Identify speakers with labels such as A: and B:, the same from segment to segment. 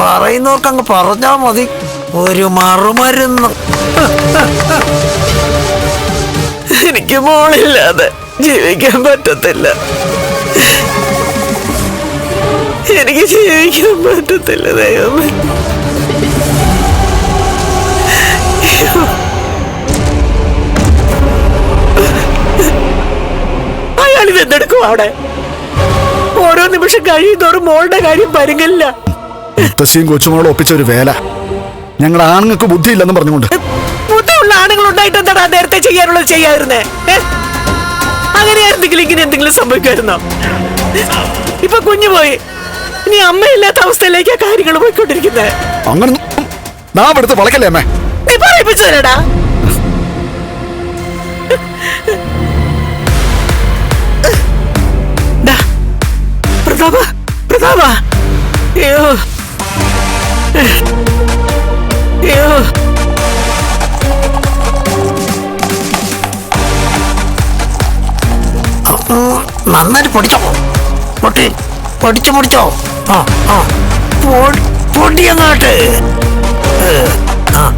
A: പറയുന്നവർക്ക് അങ്ങ് പറഞ്ഞാ മതി. ഒരു മറുമരുന്ന്.
B: എനിക്ക് മോളില്ലാതെ ജീവിക്കാൻ പറ്റത്തില്ല. എനിക്ക് ജീവിക്കാൻ പറ്റത്തില്ല ദൈവമേ. അയാൾ ഇതെന്തെടുക്കും അവിടെ? ഓരോ നിമിഷം കഴിയുന്നോറും മോളുടെ കാര്യം പരുങ്ങല്ല
C: മുത്തശ്ശിയും കൊച്ചുമോളും ഒപ്പിച്ച ഒരു വേല. ഞങ്ങൾ ആണുങ്ങൾക്ക് ബുദ്ധിയില്ലെന്ന് പറഞ്ഞുകൊണ്ട്.
B: ബുദ്ധിയുള്ള ആണുങ്ങൾ ഉണ്ടായിട്ട് എന്താടാ നേരത്തെ ചെയ്യാനുള്ളത് ചെയ്യാതിരുന്നേ? ഏ? അങ്ങനെയായിരുന്നെങ്കിൽ ഇങ്ങനെ എന്തെങ്കിലും സംഭവിക്കുമായിരുന്നോ? ഇപ്പൊ കുഞ്ഞു പോയി. ഇനി അമ്മയില്ലാത്ത അവസ്ഥയിലേക്കാ കാര്യങ്ങൾ പോയിക്കൊണ്ടിരിക്കുന്നത്
C: അങ്ങനെ നാം എടുത്ത് വളക്കല്ലേ അമ്മേ?
B: നീ പറയിപ്പിച്ചോരടാ പ്രതാപ പ്രതാപ. അയ്യോ.
A: നന്നായിട്ട് പൊടിച്ചോ. പൊട്ടി. പൊടിച്ചു പൊടിച്ചോ ആ ആ. പൊടി പൊടിയങ്ങാട്ട്. ആ,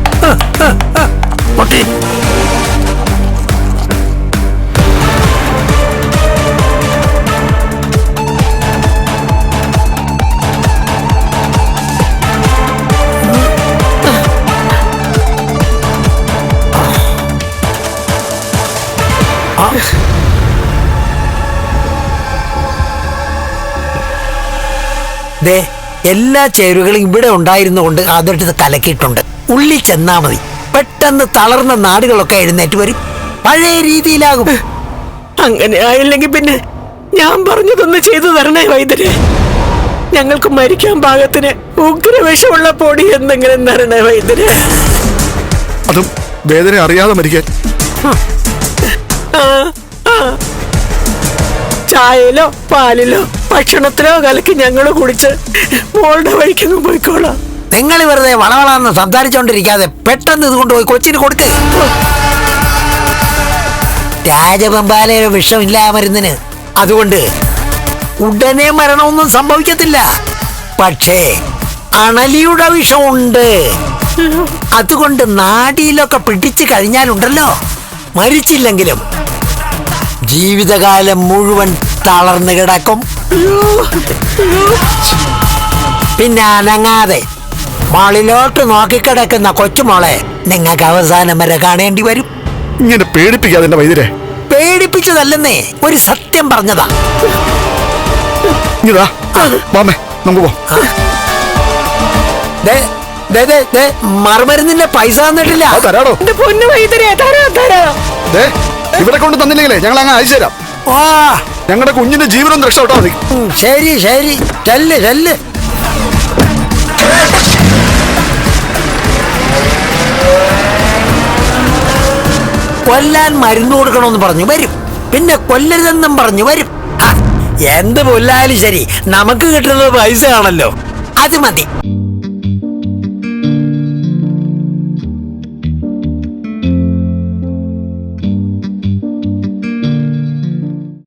A: ദേ എല്ലാ ചേരുവകളും ഇവിടെ ഉണ്ടായിരുന്നുകൊണ്ട് അതെടുത്ത് കലക്കിയിട്ടുണ്ട്. ഉള്ളി ചെന്നാ മതി. പെട്ടെന്ന് തളർന്ന നാടുകളൊക്കെ എഴുന്നേറ്റ് വരും. പഴയ രീതിയിലാകും.
B: അങ്ങനെ ആയില്ലെങ്കിൽ പിന്നെ ഞാൻ പറഞ്ഞതൊന്ന് ചെയ്തു തരണേ വൈദ്യരെ. ഞങ്ങൾക്ക് മരിക്കാൻ പാകത്തിന് ഉഗ്രവേഷമുള്ള പൊടി എന്തെങ്കിലും തരണേ വൈദ്യരെ.
C: അതും വേദന അറിയാതെ മരിക്കാൻ.
B: ആ. ചായയിലോ പാലിലോ ഭക്ഷണത്തിലോ കലക്കി ഞങ്ങൾ കുടിച്ച് മോളുടെ വഴിക്കങ്ങ് പോയിക്കോളാം.
A: നിങ്ങൾ വെറുതെ വളവളാന്ന് സംസാരിച്ചോണ്ടിരിക്കാതെ പെട്ടെന്ന് ഇത് കൊണ്ടുപോയി കൊച്ചിന് കൊടുക്ക്. രാജബമ്പാലയുടെ വിഷമില്ല മരുന്നിന് അതുകൊണ്ട് ഉടനെ മരണമൊന്നും സംഭവിക്കത്തില്ല. പക്ഷേ അണലിയുടെ വിഷമുണ്ട്. അതുകൊണ്ട് നാടിയിലൊക്കെ പിടിച്ചു കഴിഞ്ഞാലുണ്ടല്ലോ. മരിച്ചില്ലെങ്കിലും ജീവിതകാലം മുഴുവൻ തളർന്നു കിടക്കും. പിന്നെ അനങ്ങാതെ മാളിലോട്ട് നോക്കിക്കിടക്കുന്ന കൊച്ചുമോളെ നിങ്ങൾക്ക് അവസാനം വരെ കാണേണ്ടി വരും.
C: ഇങ്ങനെ പേടിപ്പിക്കാതെ എന്റെ വൈദ്യരെ.
A: പേടിപ്പിച്ചതല്ലെന്നേ ഒരു സത്യം പറഞ്ഞതാ.
C: ഇതാ മാമേ നമുക്ക് പോ.
A: ദേ, ദേ, ദേ, ദേ, മറുമരുന്നിന്റെ പൈസ തന്നിട്ടില്ല.
C: അത് തരാടോ.
B: എന്റെ പൊന്നു വൈദ്യരെ തരാ തരാ.
C: ദേ ഇവിടെ കൊണ്ട് തന്നില്ലെങ്കിലേ ഞങ്ങൾ അങ്ങ് അയച്ചു തരാം ഞങ്ങളുടെ കുഞ്ഞിന്റെ ജീവനൊന്ന് രക്ഷപ്പെട്ടാ മതി.
A: ശരി ശരി. ചെല്ല് ചെല്ല്. കൊല്ലാൻ മരുന്ന് കൊടുക്കണമെന്ന് പറഞ്ഞു. വരും. പിന്നെ കൊല്ലരുതെന്നും പറഞ്ഞു. വരും. എന്ത് കൊല്ലാലും ശരി. നമുക്ക് കിട്ടുന്നത് പൈസ ആണല്ലോ അത് മതി.